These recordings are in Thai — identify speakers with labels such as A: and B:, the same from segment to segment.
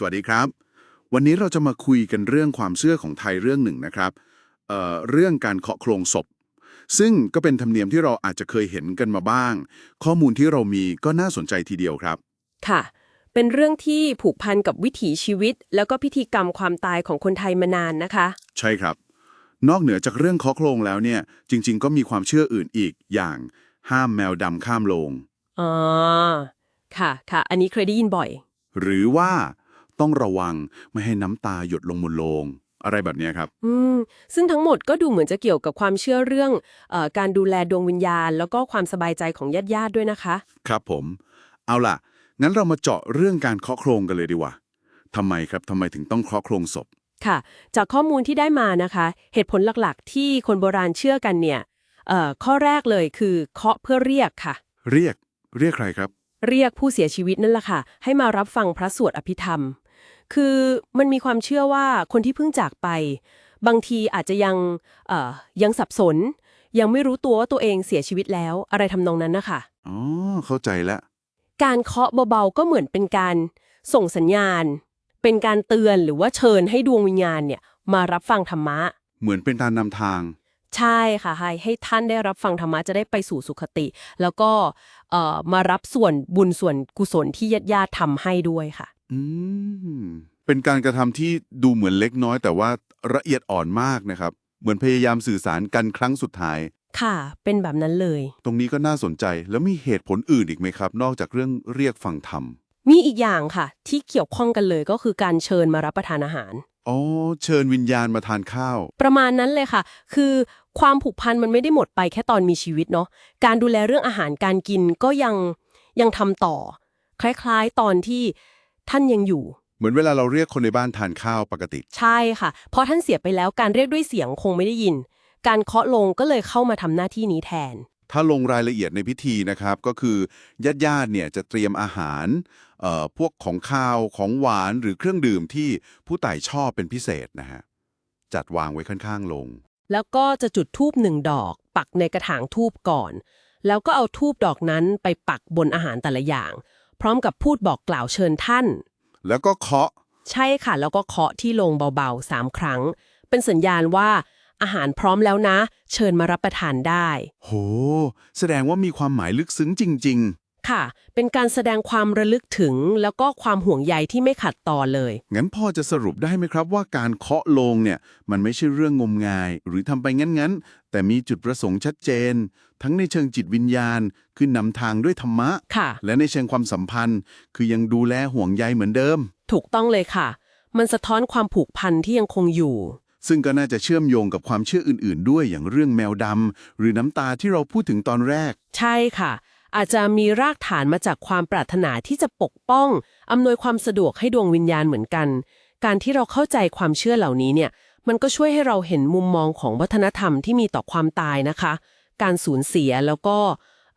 A: สวัสดีครับ วันนี้เราจะมาคุยกันเรื่องความเชื่อของไทยเรื่องหนึ่งนะครับเอ่อเรื่องการเคาะโครงศพ ซึ่งก็เป็นธรรมเนียมที่เราอาจจะเคยเห็นกันมาบ้าง ข้อมูลที่เรามีก็น่าสนใจทีเดียวครับ
B: ค่ะ เป็นเรื่องที่ผูกพันกับวิถีชีวิต แล้วก็พิธีกรรมความตายของคนไทยมานานนะคะ
A: ใช่ครับ นอกเหนือจากเรื่องเคาะโครงแล้วเนี่ยจริง ๆ ก็มีความเชื่ออื่นอีกอย่างห้ามแมวดำข้ามโลง
B: อ๋อค่ะค่ะ อันนี้เคยได้ยินบ่อย
A: หรือว่า ต้องระวังไม่ให้น้ำตาหยดลงบนโลง อะไรแบบเนี้ยครับ
B: อืม ซึ่งทั้งหมดก็ดูเหมือนจะเกี่ยวกับความเชื่อเรื่องเออการดูแลดวงวิญญาณ แล้วก็ความสบายใจของญาติญาติๆด้วยนะคะ
A: ครับผม เอาล่ะ งั้นเรามาเจาะเรื่องการเคาะโครงกันเลยดีกว่าทำไมครับทำไมถึงต้องเคาะโครงศพ
B: ค่ะ จากข้อมูลที่ได้มานะคะ เหตุผลหลักๆ ที่คนโบราณเชื่อกันเนี่ยเอ่อข้อแรกเลยคือเคาะเพื่อเรียกค่ะ
A: เรียก เรียกใครครับ
B: เรียกผู้เสียชีวิตนั่นแหละค่ะ ให้มารับฟังพระสวดอภิธรรม คือมันมีความเชื่อว่าคนที่เพิ่งจากไป บางทีอาจจะยังเอ่อยังสับสน ยังไม่รู้ตัวว่าตัวเองเสียชีวิตแล้วอะไรทำนองนั้นนะคะ
A: อ๋อเข้าใจแล้ว
B: การเคาะเบาๆก็เหมือนเป็นการส่งสัญญาณ เป็นการเตือนหรือว่าเชิญให้ดวงวิญญาณเนี่ยมารับฟังธรรมะ
A: เหมือนเป็นการนำทาง
B: ใช่ค่ะให้ให้ท่านได้รับฟังธรรมะจะได้ไปสู่สุคติ แล้วก็เอ่อมารับส่วนบุญส่วนกุศลที่ญาติญาติๆทำให้ด้วยค่ะ
A: อืม เป็นการกระทำที่ดูเหมือนเล็กน้อย แต่ว่าละเอียดอ่อนมากนะครับ เหมือนพยายามสื่อสารกันครั้งสุดท้าย
B: ค่ะ เป็นแบบนั้นเลย
A: ตรงนี้ก็น่าสนใจแล้วมีเหตุผลอื่นอีกไหมครับ นอกจากเรื่องเรียกฟังธรรม
B: มีอีกอย่างค่ะ ที่เกี่ยวข้องกันเลยก็คือการเชิญมารับประทานอาหาร
A: อ๋อเชิญวิญญาณมาทานข้าว
B: ประมาณนั้นเลยค่ะ คือความผูกพันมันไม่ได้หมดไปแค่ตอนมีชีวิตเนาะการดูแลเรื่องอาหารการกินก็ยังยังทำต่อ คล้ายๆ ตอนที่ท่านยังอยู่
A: เหมือนเวลาเราเรียกคนในบ้านทานข้าวปกติ
B: ใช่ค่ะ เพราะท่านเสียไปแล้วการเรียกด้วยเสียงคงไม่ได้ยิน การเคาะลงก็เลยเข้ามาทำหน้าที่นี้แทน
A: ถ้าลงรายละเอียดในพิธีนะครับ ก็คือญาติญาติๆเนี่ยจะเตรียมอาหารเอ่อพวกของข้าวของหวานหรือเครื่องดื่มที่ผู้ไต่ชอบเป็นพิเศษนะฮะจัดวางไว้ข้างๆลง
B: แล้วก็จะจุดธูปหนึ่งดอก ปักในกระถางธูปก่อน แล้วก็เอาธูปดอกนั้นไปปักบนอาหารแต่ละอย่าง พร้อมกับพูดบอกกล่าวเชิญท่าน
A: แล้วก็เคาะ
B: ใช่ค่ะ แล้วก็เคาะที่ลงเบาๆสามครั้ง เป็นสัญญาณว่าอาหารพร้อมแล้วนะ เชิญมารับประทานได้
A: โห แสดงว่ามีความหมายลึกซึ้งจริง
B: ค่ะ เป็นการแสดงความระลึกถึงแล้วก็ความห่วงใยที่ไม่ขัดต่อเลย
A: ๆงั้นพอจะสรุปได้ไหมครับว่าการเคาะโลงเนี่ยมันไม่ใช่เรื่องงมงาย หรือทำไปงั้นๆ แต่มีจุดประสงค์ชัดเจน ทั้งในเชิงจิตวิญญาณ คือนำทางด้วยธรรมะ
B: ค่ะ
A: และในเชิงความสัมพันธ์ คือยังดูแลห่วงใยเหมือนเดิม
B: ถูกต้องเลยค่ะ มันสะท้อนความผูกพันที่ยังคงอยู่
A: ซึ่งก็น่าจะเชื่อมโยงกับความเชื่ออื่น ๆ ด้วยอย่างเรื่องแมวดำหรือน้ำตาที่เราพูดถึงตอนแรก
B: ใช่ค่ะ อาจจะมีรากฐานมาจากความปรารถนาที่จะปกป้อง อำนวยความสะดวกให้ดวงวิญญาณเหมือนกัน การที่เราเข้าใจความเชื่อเหล่านี้เนี่ย มันก็ช่วยให้เราเห็นมุมมองของวัฒนธรรมที่มีต่อความตายนะคะ การสูญเสียแล้วก็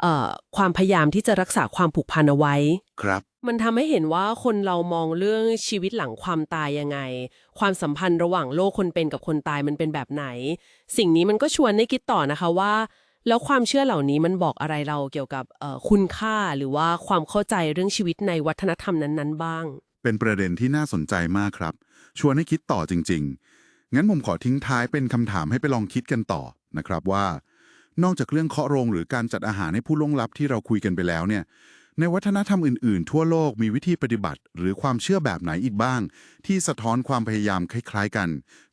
B: เอ่อความพยายามที่จะรักษาความผูกพันเอาไว้
A: ครับ
B: มันทำให้เห็นว่าคนเรามองเรื่องชีวิตหลังความตายยังไง ความสัมพันธ์ระหว่างโลกคนเป็นกับคนตายมันเป็นแบบไหน สิ่งนี้มันก็ชวนให้คิดต่อนะคะว่า แล้วความเชื่อเหล่านี้มันบอกอะไรเราเกี่ยวกับคุณค่าหรือว่าความเข้าใจเรื่องชีวิตในวัฒนธรรมนั้น ๆ บ้าง
A: เป็นประเด็นที่น่าสนใจมากครับ ชวนให้คิดต่อจริง ๆ งั้นผมขอทิ้งท้ายเป็นคำถามให้ไปลองคิดกันต่อนะครับว่า นอกจากเรื่องเคาะโรงหรือการจัดอาหารให้ผู้ล่วงลับที่เราคุยกันไปแล้วเนี่ย ในวัฒนธรรมอื่น ๆ ทั่วโลกมีวิธีปฏิบัติ หรือความเชื่อแบบไหนอีกบ้าง ที่สะท้อนความพยายามคล้าย ๆ กัน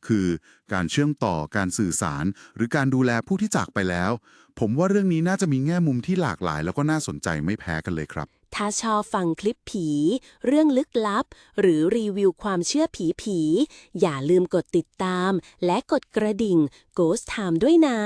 A: คือการเชื่อมต่อการสื่อสาร หรือการดูแลผู้ที่จากไปแล้ว ผมว่าเรื่องนี้น่าจะมีแง่มุมที่หลากหลาย แล้วก็น่าสนใจไม่แพ้กันเลยครับ
C: ถ้าชอบฟังคลิปผี เรื่องลึกลับ หรือรีวิวความเชื่อผีผีอย่าลืมกดติดตาม และกดกระดิ่ง Ghost Time ด้วยนะ